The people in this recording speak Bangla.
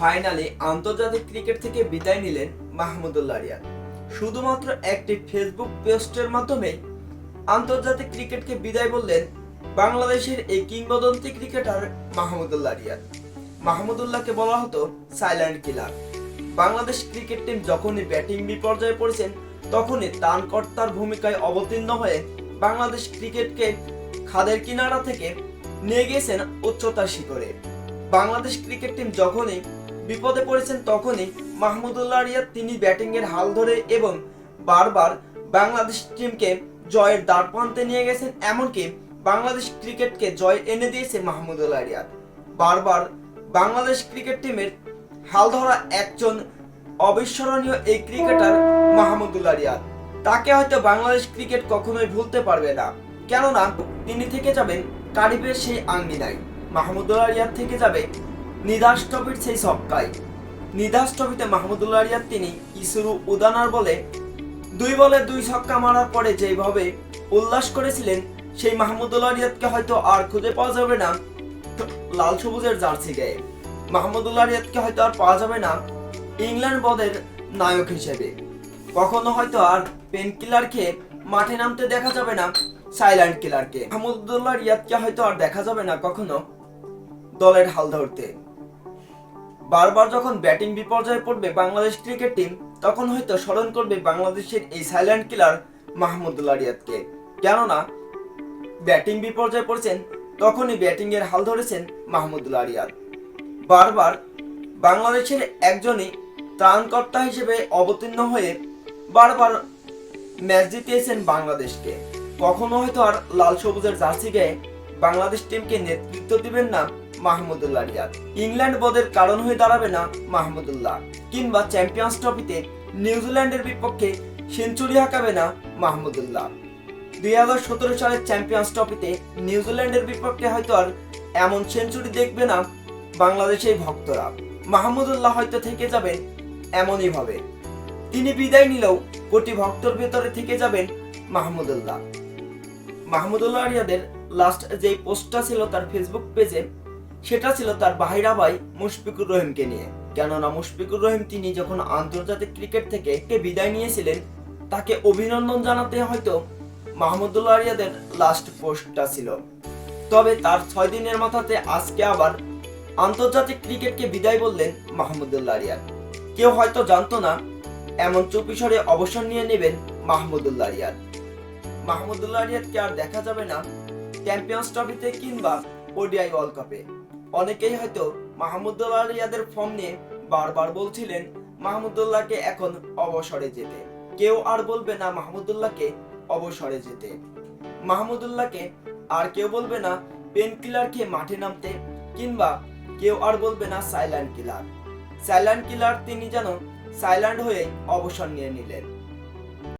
ফাইনালে আন্তর্জাতিক ক্রিকেট থেকে বিদায় নিলেন মাহমুদুল্লাহ রিয়াদ। শুধুমাত্র একটি ফেসবুক পোস্টের মাধ্যমে আন্তর্জাতিক ক্রিকেটকে বিদায় বললেন বাংলাদেশের এই কিংবদন্তি ক্রিকেটার মাহমুদুল্লাহ রিয়াদ। মাহমুদুল্লাহকে বলা হতো silent killer. Bangladesh cricket team যখনই ব্যাটিং বিপর্যয়ে পড়েছেন, তখনই ত্রাণকর্তার ভূমিকায় অবতীর্ণ হয়ে বাংলাদেশ ক্রিকেটকে খাদের কিনারা থেকে নিয়ে গিয়েছেন উচ্চতার শিখরে। বাংলাদেশ ক্রিকেট টিম যখনই বিপদে পড়েছেন তখনই মাহমুদুল্লাহ রিয়াদ। তিনি ব্যাটিং এর হাল ধরে এবং বারবার বাংলাদেশ টিমকে জয়ের দ্বার প্রান্তে নিয়ে গেছেন, এমনকি বাংলাদেশ ক্রিকেটকে জয় এনে দিয়েছে মাহমুদুল্লাহ রিয়াদ। বারবার বাংলাদেশ ক্রিকেট টিমের হাল ধরা একজন অবিস্মরণীয় এই ক্রিকেটার মাহমুদুল্লাহ রিয়াদ। তাকে হয়তো বাংলাদেশ ক্রিকেট কখনোই ভুলতে পারবে না, কেননা তিনি থেকে যাবেন কারিবের সেই আঙ্গিনায়। মাহমুদুল্লাহ রিয়াদ থেকে যাবে নিদাস ট্রফির সেই সবকায় নিদাস ট্রফিতে মাহমুদুল্লাহ রিয়াদ তিনি ইসুরু উদানার বলে দুই বলে দুই ছক্কা মারার পরে যেভাবে উল্লাস করেছিলেন, সেই মাহমুদুল্লাহ রিয়াদকে হয়তো আর খুঁজে পাওয়া যাবে না লাল সবুজের জার্সি গায়ে। মাহমুদুল্লাহ রিয়াদকে হয়তো আর পাওয়া যাবে না ইংল্যান্ড বদের নায়ক হিসেবে। কখনো হয়তো আর পেন কিলার খেয়ে মাঠে নামতে দেখা যাবে না সাইলেন্ট কিলারকে। মাহমুদুল্লাহ রিয়াদকে হয়তো আর দেখা যাবে না কখনো দলের হাল ধরতে। বারবার যখন ব্যাটিং বিপর্যয়ে পড়বে বাংলাদেশ ক্রিকেট টিম, তখন হয়তো স্মরণ করবে বাংলাদেশের এই সাইলেন্ট কিলার মাহমুদুল্লাহ রিয়াদকে কেননা, ব্যাটিং বিপর্যয়ে পড়ছেন, তখনই ব্যাটিং এর হাল ধরেছেন মাহমুদুল্লাহ রিয়াদ বারবার বাংলাদেশের একজনই ত্রাণকর্তা হিসেবে অবতীর্ণ হয়ে বারবার ম্যাচ জিতিয়েছেন বাংলাদেশকে। কখনো হয়তো আর লাল সবুজের জার্সি গায়ে বাংলাদেশ টিমকে নেতৃত্ব দিবেন না মাহমুদুল্লাহ রিয়াদ। ইংল্যান্ড বদের কারণ হয়ে দাঁড়াবে না মাহমুদুল্লাহ, কিংবা চ্যাম্পিয়ন্স ট্রফিতে নিউজিল্যান্ডের বিপক্ষে সেঞ্চুরি হাঁকাবে না মাহমুদুল্লাহ। দুই হাজার সতেরো সালের চ্যাম্পিয়ন্স ট্রফিতে নিউজিল্যান্ডের বিপক্ষে হয়তো আর এমন সেঞ্চুরি দেখবে না বাংলাদেশের ভক্তরা। মাহমুদুল্লাহ হয়তো থেকে যাবেন, এমনই ভাবে তিনি বিদায় নিলেও কোটি ভক্তর ভেতরে থেকে যাবেন মাহমুদুল্লাহ। মাহমুদুল্লাহ রিয়াদের লাস্ট যে পোস্টটা ছিল তার ফেসবুক পেজে সেটা ছিল তার বাহিরা ভাই মুশফিকুর রহিমকে নিয়ে। কেননা মুশফিকুর রহিম তিনি যখন আন্তর্জাতিক ক্রিকেট থেকে বিদায় নিয়েছিলেন, তাকে অভিনন্দন জানাতে হয়তো মাহমুদুল্লাহ রিয়াদের লাস্ট পোস্টটা ছিল। তবে তার ছয় দিনের মাথাতে আজকে আবার আন্তর্জাতিক ক্রিকেটকে বিদায় বললেন মাহমুদুল্লাহ রিয়াদ কেউ হয়তো জানতো না, এমন চুপিসরে অবসর নিয়ে নেবেন মাহমুদুল্লাহ রিয়াদ মাহমুদুল্লাহ রিয়াদকে আর দেখা যাবে না চ্যাম্পিয়ন্স ট্রফিতে কিংবা ওডিআই ওয়ার্ল্ড কাপে। অনেকেই হয়তো মাহমুদুল্লাহ রিয়াদের ফর্ম নিয়ে বারবার বলছিলেন, মাহমুদুল্লাহকে এখন অবসরে যেতে। কেউ আর বলবে না মাহমুদুল্লাহকে অবসরে যেতে। মাহমুদুল্লাহকে আর কেউ বলবে না পেন কিলার খেয়ে মাঠে নামতে, কিংবা কেউ আর বলবে না সাইলেন্ট কিলার। সাইলেন্ট কিলার তিনি যেন সাইলেন্ট হয়ে অবসর নিয়ে নিলেন।